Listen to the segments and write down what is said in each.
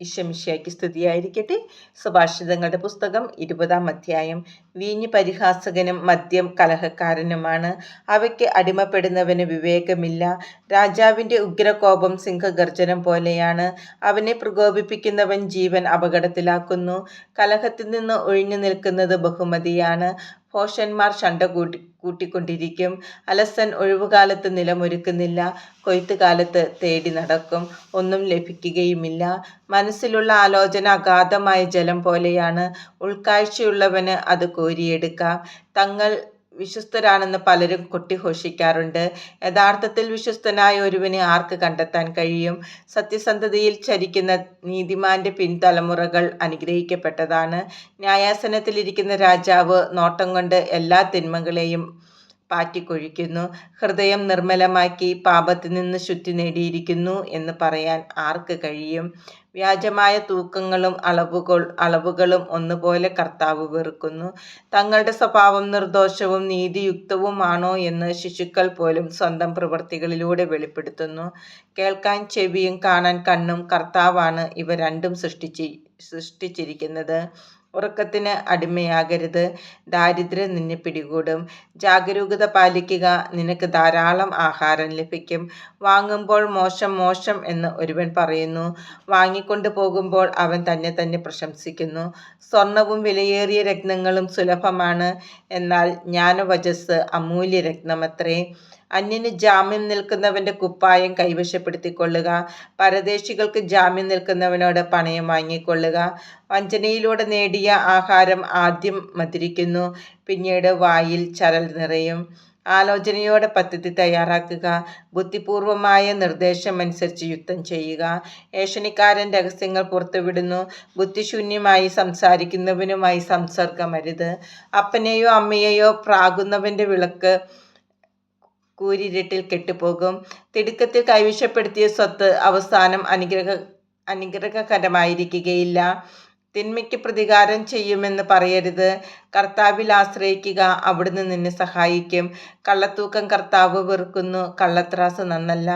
ഇഷമിഷയ്ക്ക് സ്തുതിയായിരിക്കട്ടെ. സുഭാഷിതങ്ങളുടെ പുസ്തകം ഇരുപതാം അധ്യായം. വീഞ്ഞ് പരിഹാസകനും മദ്യം കലഹക്കാരനുമാണ്. അവയ്ക്ക് അടിമപ്പെടുന്നവന് വിവേകമില്ല. രാജാവിന്റെ ഉഗ്രകോപം സിംഹഗർജനം പോലെയാണ്. അവനെ പ്രകോപിപ്പിക്കുന്നവൻ ജീവൻ അപകടത്തിലാക്കുന്നു. കലഹത്തിൽ നിന്ന് ഒഴിഞ്ഞു നിൽക്കുന്നത് ബഹുമതിയാണ്. ഭോഷന്മാർ ശണ്ട കൂട്ടി കൂട്ടിക്കൊണ്ടിരിക്കും. അലസൻ ഒഴിവുകാലത്ത് നിലമൊരുക്കുന്നില്ല. കൊയ്ത്തുകാലത്ത് തേടി നടക്കും. ഒന്നും ലഭിക്കുകയുമില്ല. മനസ്സിലുള്ള ആലോചന അഗാധമായ ജലം പോലെയാണ്. ഉൾക്കാഴ്ചയുള്ളവന് അത് കോരിയെടുക്കാം. തങ്ങൾ വിശ്വസ്തരാണെന്ന് പലരും കൊട്ടിഘോഷിക്കാറുണ്ട്. യഥാർത്ഥത്തിൽ വിശ്വസ്തനായ ഒരുവനെ ആർക്ക് കണ്ടെത്താൻ കഴിയും? സത്യസന്ധതയിൽ ചരിക്കുന്ന നീതിമാന്റെ പിൻതലമുറകൾ അനുഗ്രഹിക്കപ്പെട്ടതാണ്. ന്യായാസനത്തിലിരിക്കുന്ന രാജാവ് നോട്ടം കൊണ്ട് എല്ലാ തിന്മകളെയും പാറ്റിക്കൊഴിക്കുന്നു. ഹൃദയം നിർമ്മലമാക്കി പാപത്തിൽ നിന്ന് ശുദ്ധി നേടിയിരിക്കുന്നു എന്ന് പറയാൻ ആർക്ക് കഴിയും? വ്യാജമായ തൂക്കങ്ങളും അളവുകൾ അളവുകളും ഒന്നുപോലെ കർത്താവ് വെറുക്കുന്നു. തങ്ങളുടെ സ്വഭാവം നിർദോഷവും നീതിയുക്തവുമാണോ എന്ന് ശിശുക്കൾ പോലും സ്വന്തം പ്രവൃത്തികളിലൂടെ വെളിപ്പെടുത്തുന്നു. കേൾക്കാൻ ചെവിയും കാണാൻ കണ്ണും കർത്താവാണ് ഇവ രണ്ടും സൃഷ്ടിച്ചി സൃഷ്ടിച്ചിരിക്കുന്നത്. ഉറക്കത്തിന് അടിമയാകരുത്. ദാരിദ്ര്യം നിന്നെ പിടികൂടും. ജാഗരൂകത പാലിക്കുക. നിനക്ക് ധാരാളം ആഹാരം ലഭിക്കും. വാങ്ങുമ്പോൾ മോശം മോശം എന്ന് ഒരുവൻ പറയുന്നു. വാങ്ങിക്കൊണ്ടു പോകുമ്പോൾ അവൻ തന്നെ തന്നെ പ്രശംസിക്കുന്നു. സ്വർണവും വിലയേറിയ രത്നങ്ങളും സുലഭമാണ്. എന്നാൽ ജ്ഞാനവചസ് അമൂല്യ രത്നമത്രേ. അന്യന് ജാമ്യം നിൽക്കുന്നവന്റെ കുപ്പായം കൈവശപ്പെടുത്തിക്കൊള്ളുക. പരദേശികൾക്ക് ജാമ്യം നിൽക്കുന്നവനോട് പണയം വാങ്ങിക്കൊള്ളുക. വഞ്ചനയിലൂടെ നേടിയ ആഹാരം ആദ്യം മതിരിക്കുന്നു പിന്നീട് വായിൽ ചരൽ നിറയും. ആലോചനയോടെ പദ്ധതി തയ്യാറാക്കുക. ബുദ്ധിപൂർവമായ നിർദ്ദേശം അനുസരിച്ച് യുദ്ധം ചെയ്യുക. ഏഷണിക്കാരൻ രഹസ്യങ്ങൾ പുറത്തുവിടുന്നു. ബുദ്ധിശൂന്യമായി സംസാരിക്കുന്നവനുമായി സംസർഗമരുത്. അപ്പനെയോ അമ്മയെയോ പ്രാകുന്നവന്റെ വിളക്ക് കൂരിരുട്ടിൽ കെട്ടുപോകും. തിടുക്കത്തിൽ കൈവശപ്പെടുത്തിയ സ്വത്ത് അവസാനം അനുഗ്രഹ അനുഗ്രഹകരമായിരിക്കുകയില്ല. തിന്മയ്ക്ക് പ്രതികാരം ചെയ്യുമെന്ന് പറയരുത്. കർത്താവിൽ ആശ്രയിക്കുക അവിടുന്ന് നിന്നെ സഹായിക്കും. കള്ളത്തൂക്കം കർത്താവ് വെറുക്കുന്നു കള്ളത്രാസ് നന്നല്ല.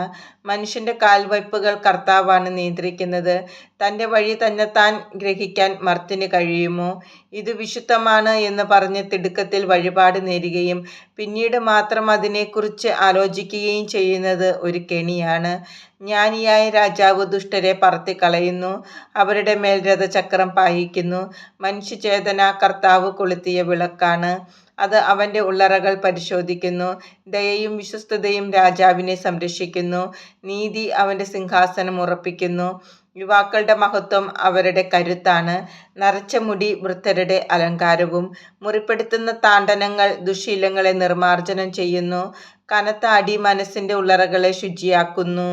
മനുഷ്യന്റെ കാൽവയ്പ്പുകൾ കർത്താവാണ് നിയന്ത്രിക്കുന്നത്. തന്റെ വഴി തന്നെ താൻ ഗ്രഹിക്കാൻ മർത്തിന് കഴിയുമോ? ഇത് വിശുദ്ധമാണ് എന്ന് പറഞ്ഞ് തിടുക്കത്തിൽ വഴിപാട് നേരുകയും പിന്നീട് മാത്രം അതിനെക്കുറിച്ച് ആലോചിക്കുകയും ചെയ്യുന്നത് ഒരു കെണിയാണ്. ജ്ഞാനിയായ രാജാവ് ദുഷ്ടരെ പറത്തിക്കളയുന്നു. അവരുടെ മേൽ രഥചക്രം പായിക്കുന്നു. മനുഷ്യചേതന കർത്താവ് കൊളുത്തിയ വിളക്കാണ്. അത് അവന്റെ ഉള്ളറകൾ പരിശോധിക്കുന്നു. ദയയും വിശ്വസ്തതയും രാജാവിനെ സംരക്ഷിക്കുന്നു. നീതി അവന്റെ സിംഹാസനം ഉറപ്പിക്കുന്നു. യുവാക്കളുടെ മഹത്വം അവരുടെ കരുത്താണ്. നരച്ച മുടി വൃദ്ധരുടെ അലങ്കാരവും മുറിപ്പെടുത്തുന്ന താണ്ഡനങ്ങൾ ദുശീലങ്ങളെ നിർമാർജനം ചെയ്യുന്നു. കനത്ത അടി മനസ്സിന്റെ ഉള്ളറകളെ ശുചിയാക്കുന്നു.